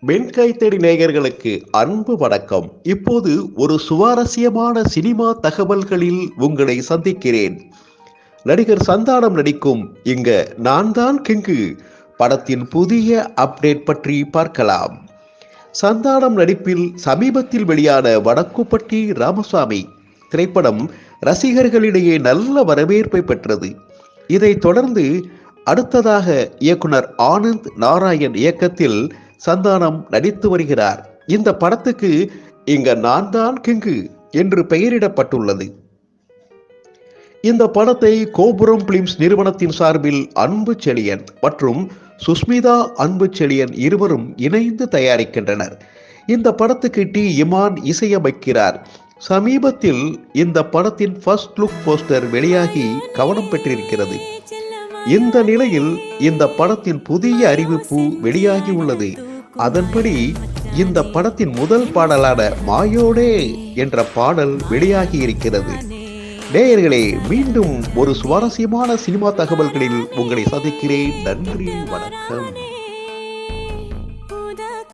வெண்கை தேடி நேயர்களுக்கு அன்பு வணக்கம். இப்போது ஒரு சுவாரஸ்யமான சினிமா தகவல்களில் உங்களை சந்திக்கிறேன். நடிகர் சந்தானம் நடிக்கும் இங்க நான் தான் கிங்கு. படத்தின் புதிய அப்டேட் பற்றி பார்க்கலாம். சந்தானம் நடிப்பில் சமீபத்தில் வெளியான வடக்குப்பட்டி ராமசாமி திரைப்படம் ரசிகர்களிடையே நல்ல வரவேற்பை பெற்றது. இதைத் தொடர்ந்து அடுத்ததாக இயக்குனர் ஆனந்த் நாராயண் இயக்கத்தில் சந்தானம் நடித்து வருகிறார். இந்த படத்துக்கு இங்க நான் தான் கிங்கு என்று பெயரிடப்பட்டுள்ளது. இந்த படத்தை கோபுரம் பிலிம்ஸ் நிறுவனத்தின் சார்பில் அன்பு செழியன் மற்றும் சுஸ்மிதா அன்பு செழியன் இருவரும் இணைந்து தயாரிக்கின்றனர். இந்த படத்துக்கு டி. இமான் இசையமைக்கிறார். சமீபத்தில் இந்த படத்தின் ஃபர்ஸ்ட் லுக் போஸ்டர் வெளியாகி கவனம் பெற்றிருக்கிறது. இந்த நிலையில் இந்த படத்தின் புதிய அறிவிப்பு வெளியாகி உள்ளது. அதன்படி இந்த படத்தின் முதல் பாடலான மாயோடே என்ற பாடல் வெளியாகி இருக்கிறது. நேயர்களே மீண்டும் ஒரு சுவாரஸ்யமான சினிமா தகவல்களில் உங்களை சந்திக்கிறேன். நன்றி வணக்கம்.